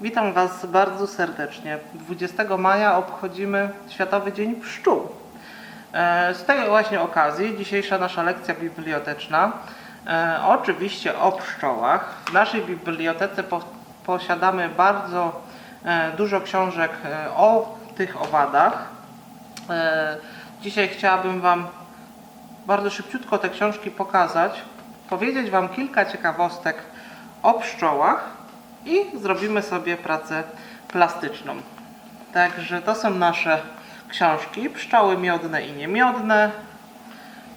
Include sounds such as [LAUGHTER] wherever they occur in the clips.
Witam Was bardzo serdecznie. 20 maja obchodzimy Światowy Dzień Pszczół. E, Z tej właśnie okazji dzisiejsza nasza lekcja biblioteczna, e, oczywiście o pszczołach. W naszej bibliotece po, posiadamy bardzo e, dużo książek o tych owadach. Dzisiaj chciałabym Wam bardzo szybciutko te książki pokazać, powiedzieć Wam kilka ciekawostek o pszczołach i zrobimy sobie pracę plastyczną. Także to są nasze książki, pszczoły miodne i niemiodne.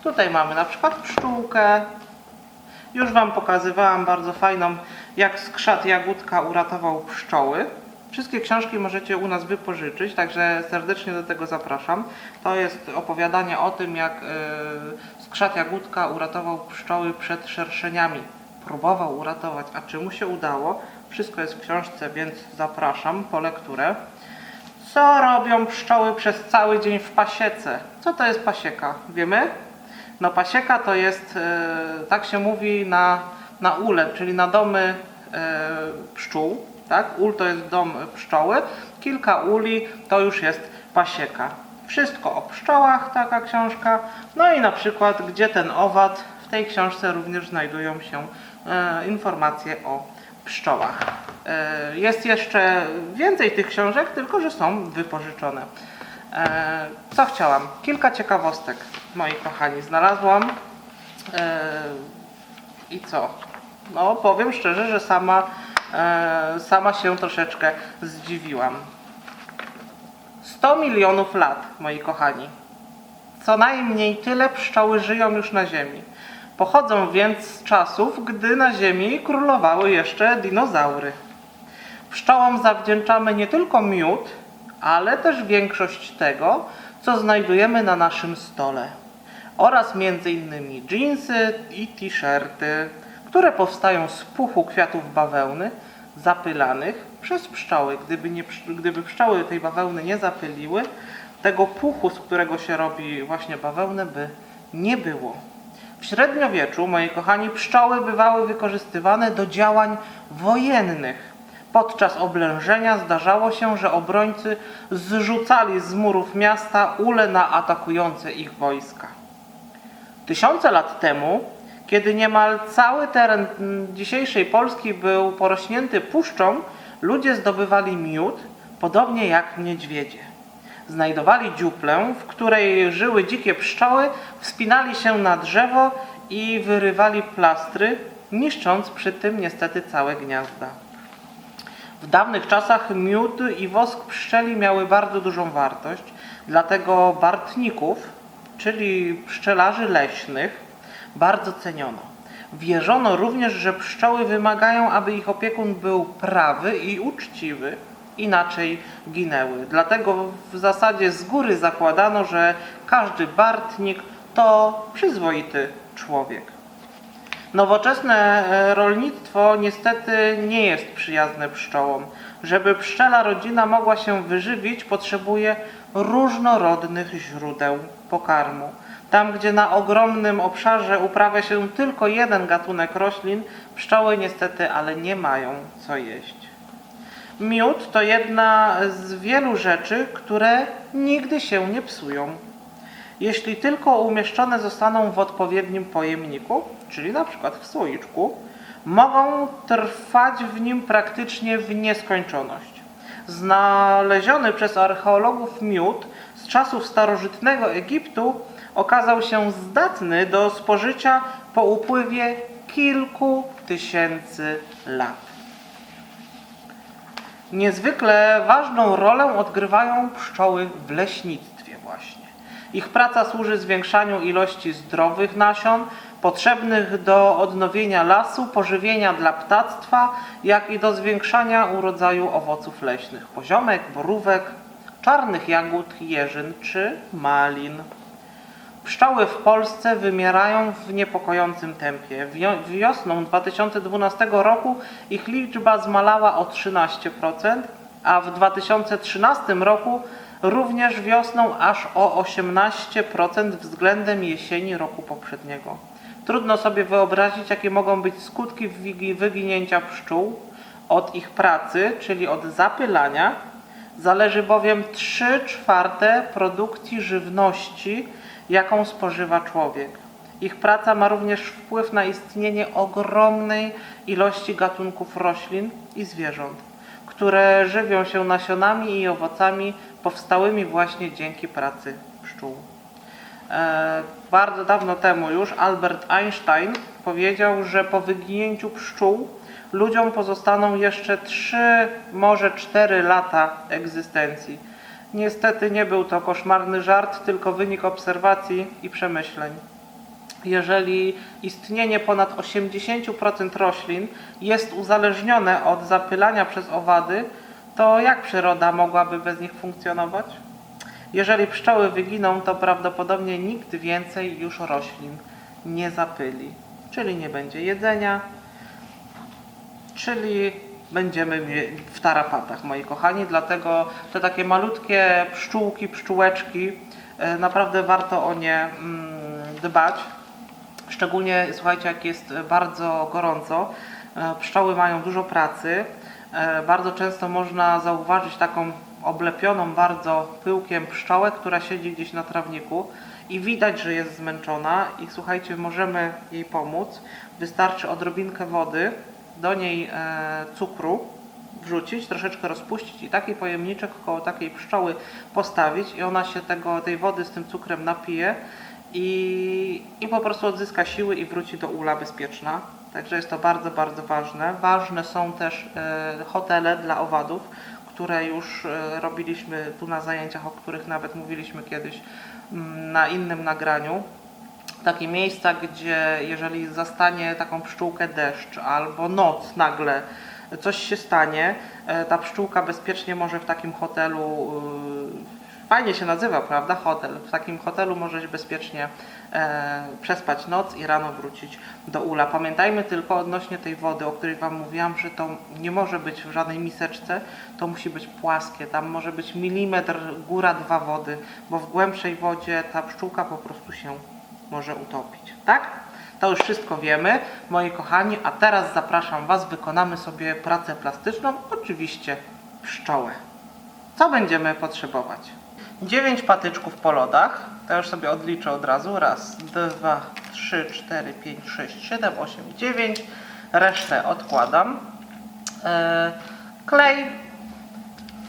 Tutaj mamy na przykład pszczółkę. Już Wam pokazywałam bardzo fajną, jak skrzat jagódka uratował pszczoły. Wszystkie książki możecie u nas wypożyczyć, także serdecznie do tego zapraszam. To jest opowiadanie o tym, jak skrzat jagódka uratował pszczoły przed szerszeniami. Próbował uratować, a czy mu się udało? Wszystko jest w książce, więc zapraszam po lekturę. Co robią pszczoły przez cały dzień w pasiece? Co to jest pasieka? Wiemy? No pasieka to jest, e, tak się mówi na, na ule, czyli na domy e, pszczół. Tak? Ul to jest dom pszczoły. Kilka uli to już jest pasieka. Wszystko o pszczołach, taka książka. No i na przykład, gdzie ten owad. W tej książce również znajdują się informacje o pszczołach. E, Jest jeszcze więcej tych książek, tylko że są wypożyczone. E, Co chciałam? Kilka ciekawostek, moi kochani, znalazłam. E, I co? No, powiem szczerze, że sama, e, sama się troszeczkę zdziwiłam. 100 milionów lat, moi kochani. Co najmniej tyle pszczoły żyją już na Ziemi. Pochodzą więc z czasów, gdy na Ziemi królowały jeszcze dinozaury. Pszczołom zawdzięczamy nie tylko miód, ale też większość tego, co znajdujemy na naszym stole. Oraz m.in. dżinsy i t-shirty, które powstają z puchu kwiatów bawełny zapylanych przez pszczoły. Gdyby, nie, gdyby pszczoły tej bawełny nie zapyliły, tego puchu, z którego się robi właśnie bawełnę, by nie było. W średniowieczu, moi kochani, pszczoły bywały wykorzystywane do działań wojennych. Podczas oblężenia zdarzało się, że obrońcy zrzucali z murów miasta ule na atakujące ich wojska. Tysiące lat temu, kiedy niemal cały teren dzisiejszej Polski był porośnięty puszczą, ludzie zdobywali miód, podobnie jak niedźwiedzie. Znajdowali dziuplę, w której żyły dzikie pszczoły, wspinali się na drzewo i wyrywali plastry, niszcząc przy tym niestety całe gniazda. W dawnych czasach miód i wosk pszczeli miały bardzo dużą wartość, dlatego bartników, czyli pszczelarzy leśnych, bardzo ceniono. Wierzono również, że pszczoły wymagają, aby ich opiekun był prawy i uczciwy, inaczej ginęły. Dlatego w zasadzie z góry zakładano, że każdy bartnik to przyzwoity człowiek. Nowoczesne e, rolnictwo niestety nie jest przyjazne pszczołom. Żeby pszczela rodzina mogła się wyżywić, potrzebuje różnorodnych źródeł pokarmu. Tam, gdzie na ogromnym obszarze uprawia się tylko jeden gatunek roślin, pszczoły niestety ale nie mają co jeść. Miód to jedna z wielu rzeczy, które nigdy się nie psują jeśli tylko umieszczone zostaną w odpowiednim pojemniku, czyli na przykład w słoiczku, mogą trwać w nim praktycznie w nieskończoność. Znaleziony przez archeologów miód z czasów starożytnego Egiptu okazał się zdatny do spożycia po upływie kilku tysięcy lat. Niezwykle ważną rolę odgrywają pszczoły w leśnictwie właśnie. Ich praca służy zwiększaniu ilości zdrowych nasion, potrzebnych do odnowienia lasu, pożywienia dla ptactwa, jak i do zwiększania urodzaju owoców leśnych, poziomek, borówek, czarnych jagód, jeżyn czy malin. Pszczoły w Polsce wymierają w niepokojącym tempie. Wio- Wiosną 2012 roku ich liczba zmalała o 13%, a w 2013 roku również wiosną aż o 18% względem jesieni roku poprzedniego. Trudno sobie wyobrazić, jakie mogą być skutki wyginięcia pszczół. Od ich pracy, czyli od zapylania, zależy bowiem 3 czwarte produkcji żywności, jaką spożywa człowiek. Ich praca ma również wpływ na istnienie ogromnej ilości gatunków roślin i zwierząt, które żywią się nasionami i owocami powstałymi właśnie dzięki pracy pszczół. E, bardzo dawno temu już Albert Einstein powiedział, że po wyginięciu pszczół ludziom pozostaną jeszcze 3, może 4 lata egzystencji. Niestety nie był to koszmarny żart, tylko wynik obserwacji i przemyśleń. Jeżeli istnienie ponad 80% roślin jest uzależnione od zapylania przez owady, to jak przyroda mogłaby bez nich funkcjonować? Jeżeli pszczoły wyginą, to prawdopodobnie nikt więcej już roślin nie zapyli. Czyli nie będzie jedzenia, czyli będziemy w tarapatach, moi kochani. Dlatego te takie malutkie pszczółki, pszczółeczki, e, naprawdę warto o nie mm, dbać. Szczególnie, słuchajcie, jak jest bardzo gorąco, e, pszczoły mają dużo pracy. E, Bardzo często można zauważyć taką oblepioną bardzo pyłkiem pszczołę, która siedzi gdzieś na trawniku i widać, że jest zmęczona i słuchajcie, możemy jej pomóc. Wystarczy odrobinkę wody, do niej e, cukru wrzucić, troszeczkę rozpuścić i taki pojemniczek koło takiej pszczoły postawić i ona się tego, tej wody z tym cukrem napije i, i po prostu odzyska siły i wróci do ula bezpieczna. Także jest to bardzo, bardzo ważne. Ważne są też e, hotele dla owadów, które już e, robiliśmy tu na zajęciach, o których nawet mówiliśmy kiedyś mm, na innym nagraniu takie miejsca, gdzie jeżeli zastanie taką pszczółkę deszcz albo noc nagle coś się stanie, e, ta pszczółka bezpiecznie może w takim hotelu, e, fajnie się nazywa, prawda, hotel, w takim hotelu możesz bezpiecznie e, przespać noc i rano wrócić do ula. Pamiętajmy tylko odnośnie tej wody, o której Wam mówiłam, że to nie może być w żadnej miseczce, to musi być płaskie, tam może być milimetr, góra dwa wody, bo w głębszej wodzie ta pszczółka po prostu się może utopić, tak? To już wszystko wiemy, moi kochani, a teraz zapraszam Was, wykonamy sobie pracę plastyczną, oczywiście pszczołę. Co będziemy potrzebować? 9 patyczków po lodach, to już sobie odliczę od razu, raz, dwa, trzy, cztery, pięć, sześć, siedem, osiem, dziewięć, resztę odkładam. E, klej,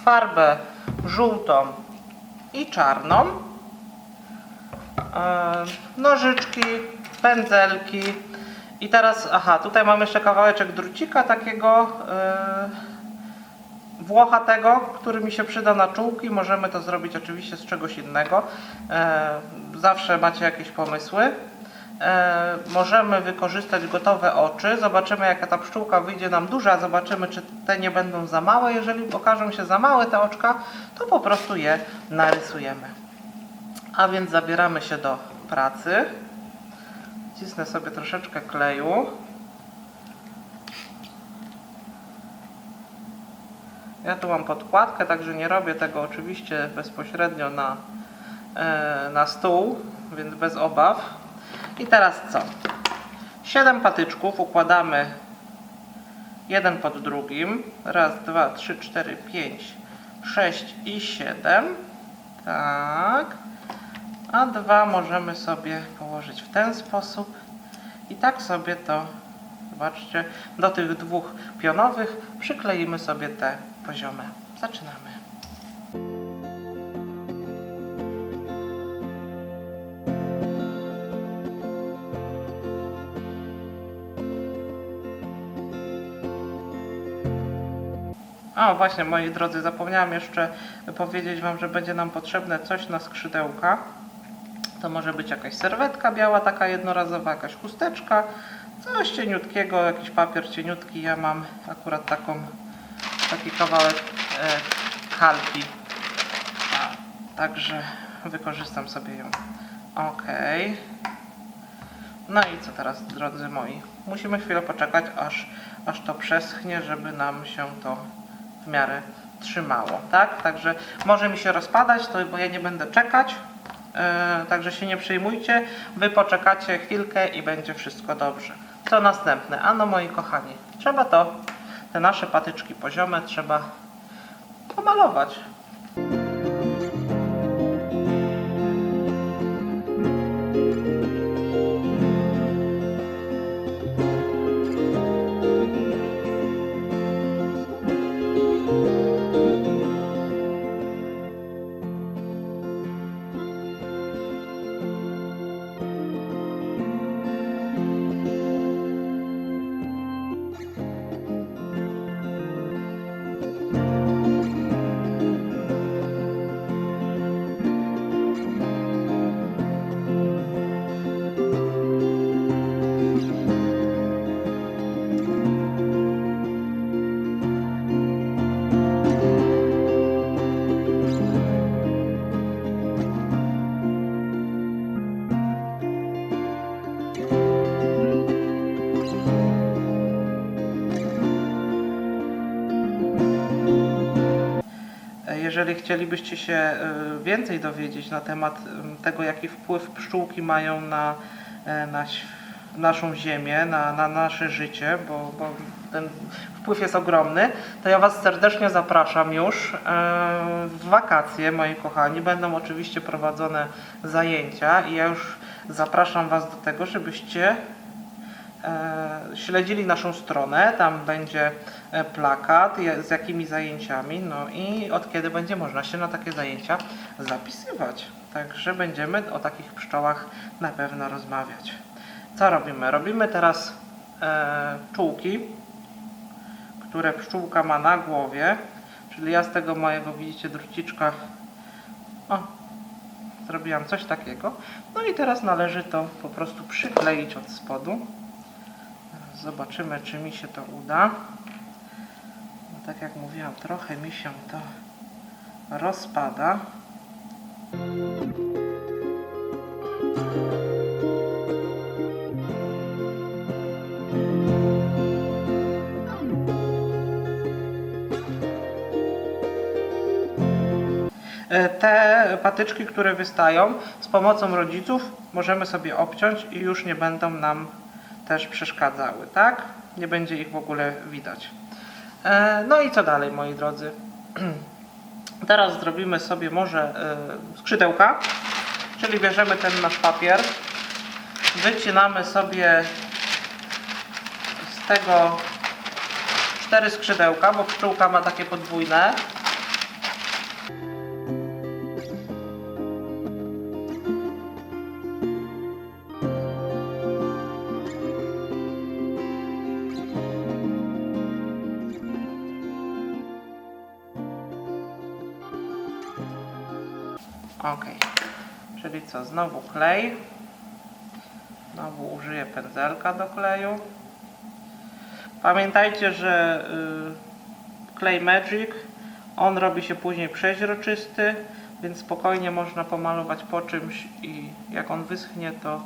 farbę żółtą i czarną, nożyczki, pędzelki i teraz, aha, tutaj mam jeszcze kawałeczek drucika takiego włochatego, który mi się przyda na czułki. Możemy to zrobić oczywiście z czegoś innego. E, zawsze macie jakieś pomysły. E, możemy wykorzystać gotowe oczy. Zobaczymy jaka ta pszczółka wyjdzie nam duża. Zobaczymy czy te nie będą za małe. Jeżeli okażą się za małe te oczka, to po prostu je narysujemy. A więc zabieramy się do pracy. Cisnę sobie troszeczkę kleju. Ja tu mam podkładkę, także nie robię tego oczywiście bezpośrednio na, e, na stół, więc bez obaw. I teraz co? 7 patyczków układamy jeden pod drugim. Raz, dwa, trzy, cztery, pięć, sześć i siedem. Tak. A dwa możemy sobie położyć w ten sposób. I tak sobie to, zobaczcie, do tych dwóch pionowych przykleimy sobie te poziome. Zaczynamy. O, właśnie, moi drodzy, zapomniałam jeszcze powiedzieć Wam, że będzie nam potrzebne coś na skrzydełka. To może być jakaś serwetka biała, taka jednorazowa, jakaś chusteczka, coś cieniutkiego, jakiś papier cieniutki. Ja mam akurat taką, taki kawałek e, kalki. Także wykorzystam sobie ją. Ok. No i co teraz, drodzy moi? Musimy chwilę poczekać, aż, aż to przeschnie, żeby nam się to w miarę trzymało, tak? Także może mi się rozpadać, to, bo ja nie będę czekać. Yy, także się nie przejmujcie. Wy poczekacie chwilkę i będzie wszystko dobrze. Co następne? Ano moi kochani, trzeba to te nasze patyczki poziome trzeba pomalować. Jeżeli chcielibyście się y, więcej dowiedzieć na temat y, tego, jaki wpływ pszczółki mają na, e, na naszą ziemię, na, na nasze życie, bo, bo ten wpływ jest ogromny, to ja Was serdecznie zapraszam już e, w wakacje, moi kochani. Będą oczywiście prowadzone zajęcia i ja już zapraszam Was do tego, żebyście e, śledzili naszą stronę, tam będzie e, plakat z jakimi zajęciami, no i od kiedy będzie można się na takie zajęcia zapisywać. Także będziemy o takich pszczołach na pewno rozmawiać. Co robimy? Robimy teraz e, czułki, które pszczółka ma na głowie, czyli ja z tego mojego, widzicie, druciczka o, zrobiłam coś takiego. No i teraz należy to po prostu przykleić od spodu. Zobaczymy, czy mi się to uda. No, tak jak mówiłam, trochę mi się to rozpada. E, Te patyczki, które wystają, z pomocą rodziców możemy sobie obciąć i już nie będą nam też przeszkadzały, tak? Nie będzie ich w ogóle widać. E, No i co dalej, moi drodzy? [CLEARS THROAT] Teraz zrobimy sobie może e, skrzydełka, czyli bierzemy ten nasz papier, wycinamy sobie z tego cztery skrzydełka, bo pszczółka ma takie podwójne. Ok, czyli co, znowu klej. Znowu użyję pędzelka do kleju. Pamiętajcie, że y, klej Magic, on robi się później przeźroczysty, więc spokojnie można pomalować po czymś i jak on wyschnie, to,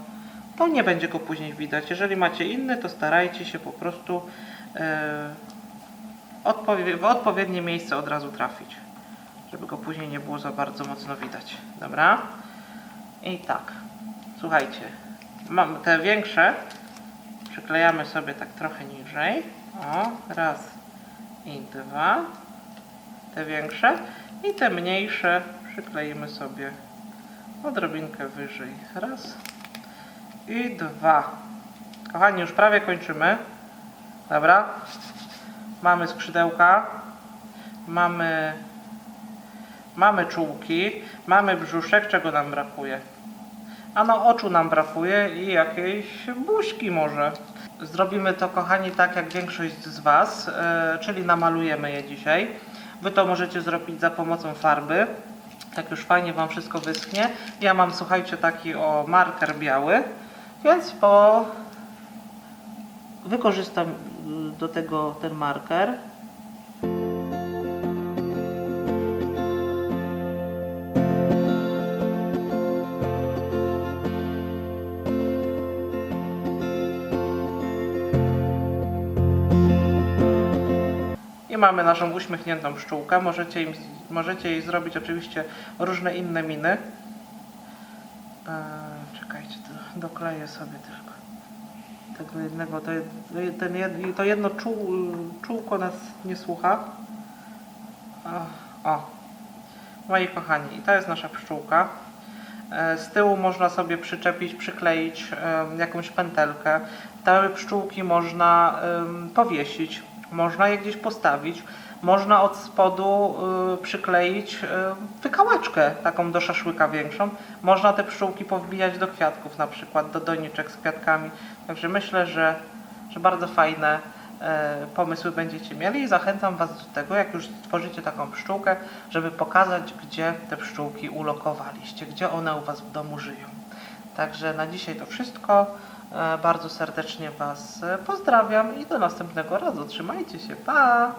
to nie będzie go później widać. Jeżeli macie inny, to starajcie się po prostu y, w odpowiednie miejsce od razu trafić żeby go później nie było za bardzo mocno widać. Dobra? I tak. Słuchajcie. Mam te większe. Przyklejamy sobie tak trochę niżej. O, raz i dwa. Te większe. I te mniejsze przykleimy sobie odrobinkę wyżej. Raz i dwa. Kochani, już prawie kończymy. Dobra? Mamy skrzydełka. Mamy Mamy czułki, mamy brzuszek, czego nam brakuje? Ano oczu nam brakuje i jakiejś buźki może. Zrobimy to, kochani, tak jak większość z Was, e, czyli namalujemy je dzisiaj. Wy to możecie zrobić za pomocą farby. Tak już fajnie Wam wszystko wyschnie. Ja mam, słuchajcie, taki o marker biały, więc po... wykorzystam y, do tego ten marker. Mamy naszą uśmiechniętą pszczółkę. Możecie, im, możecie jej zrobić oczywiście różne inne miny. Eee, czekajcie, to dokleję sobie tylko. tego jednego, to, ten jed, to jedno czół, czółko nas nie słucha. O, o, moi kochani, i to jest nasza pszczółka. E, Z tyłu można sobie przyczepić, przykleić jakąś pętelkę. Te pszczółki można powiesić, można je gdzieś postawić. Można od spodu y, przykleić y, wykałaczkę taką do szaszłyka większą. Można te pszczółki powbijać do kwiatków, na przykład do doniczek z kwiatkami. Także myślę, że, że bardzo fajne e, pomysły będziecie mieli i zachęcam Was do tego, jak już stworzycie taką pszczółkę, żeby pokazać, gdzie te pszczółki ulokowaliście, gdzie one u Was w domu żyją. Także na dzisiaj to wszystko. E, Bardzo serdecznie Was e, pozdrawiam i do następnego razu. Trzymajcie się. Pa!